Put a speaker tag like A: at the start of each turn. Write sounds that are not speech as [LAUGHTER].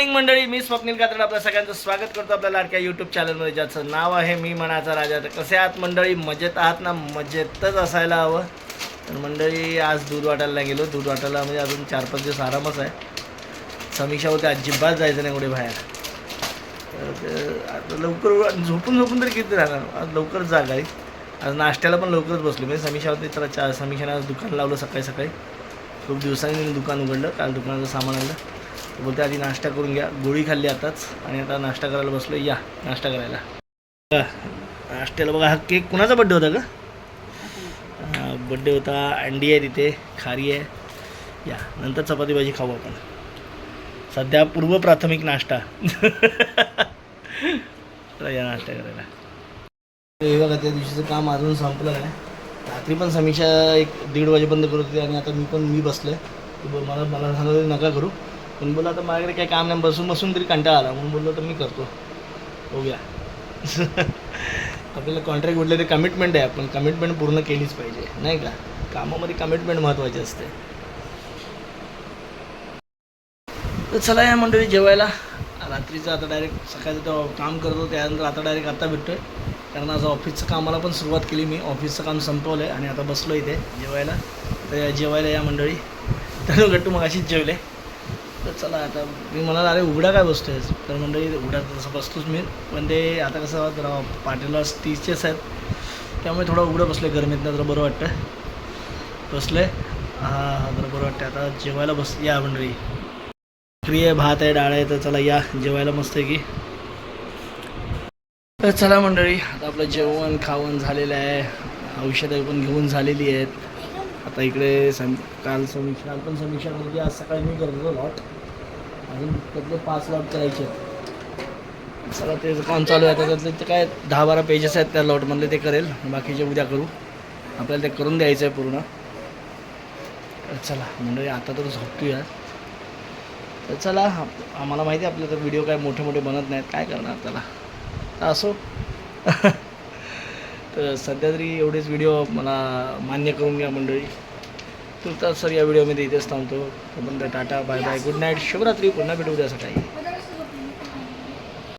A: Morning मंडळी मी स्वप्नील कात्रड आपल्या सगळ्यांचं स्वागत करतो आपल्या लाडक्या यूट्यूब चॅनलमध्ये ज्याचं नाव आहे मी मनाचा राजा. तर कसे आहात मंडळी? मजेत आहात ना? मजेतच असायला हवं. तर मंडळी आज दूध वाटायला गेलो. दूध वाटायला म्हणजे अजून चार पाच दिवस आरामच आहे. समीक्षा होते अजिबात जायचं नाही कुठे बाहेर. तर ते आता लवकर झोपून झोपून तरी किती राहणार? आज लवकरच जागा आहे. आज नाश्त्याला पण लवकरच बसलो. म्हणजे समीक्षा होती तर चा समीक्षाने आज दुकान लावलं सकाळी सकाळी. खूप दिवसांनी दुकान उघडलं. काल दुकानाचं सामान आणलं. तर बोलते आधी नाश्ता करून घ्या. गोळी खाल्ली आताच. आणि आता नाश्ता करायला बसलो या नाश्ता करायला. बघा, नाश्त्याला बघा हा केक कुणाचा बड्डे होता का बड्डे होता. अंडी आहे तिथे खारी आहे. या नंतर चपाती भाजी खाऊ आपण. सध्या पूर्व प्राथमिक नाश्ता. या नाश्ता करायला. हे बघा त्या दिवशीचं काम अजून संपलं नाही. रात्री पण समीक्षा एक दीड वाजेपर्यंत करत होती आणि आता मी पण मी बसलो आहे मला मला सांगत नका करू. पण बोला आता माझ्याकडे काही काम नाही बसून बसून तरी कंटाळा आला. म्हणून बोललो तर मी करतो. बघूया. आपल्याला कॉन्ट्रॅक्ट म्हटलं ते कमिटमेंट आहे आपण कमिटमेंट पूर्ण केलीच पाहिजे नाही का? कामामध्ये कमिटमेंट महत्त्वाची असते. तर चला या मंडळी जेवायला. रात्रीचं आता डायरेक्ट सकाळचं तो काम करतो त्यानंतर आता डायरेक्ट आता आहे कारण आज ऑफिसचं कामाला पण सुरुवात केली मी. ऑफिसचं काम संपवलं आहे आणि आता बसलो इथे जेवायला. तर जेवायला या मंडळी. तर गट्टू मग अशीच जेवले. तर चला आता मी म्हणाला अरे उघडा काय बसतोय तर मंडळी उघडा तसं बसतोच मी. पण ते आता कसं जरा पाटीला तीसचेच आहेत. त्यामुळे थोडं उघडं बसले गरमीतनं जरा बरं वाटतं बसलं. आहे हां हां जरा बरं वाटतं आता जेवायला बस या मंडळी. प्रिय आहे भात आहे डाळ आहे तर चला या जेवायला मस्त आहे की तर चला मंडळी आता आपलं जेवण खावण झालेलं आहे. औषधं पण घेऊन झालेली आहेत. आता इकडे सम काल समीक्षा काल पण समीक्षा म्हणजे आज सकाळी मी करत होतो लॉट अजून त्यातले पाच लॉट करायचे आहेत. चला ते काम चालू आहे आता ते काय दहा बारा पेजेस आहेत त्या लॉटमधले ते करेल. बाकीचे उद्या करू. आपल्याला ते करून द्यायचं आहे पूर्ण. चला मंडळी आता तर झोपतोय तर चला आम्हाला माहिती आहे आपल्या तर व्हिडिओ काय मोठे मोठे बनत नाहीत. काय करणार त्याला? तर असो. [LAUGHS] तर सध्या तरी एवढेच व्हिडिओ मला मान्य करून घ्या मंडळी. तर तर सर या व्हिडिओमध्ये इथेच थांबतो. तोपर्यंत tata bye bye good night शुभरात्री पुन्हा भेटू उद्या सकाळी.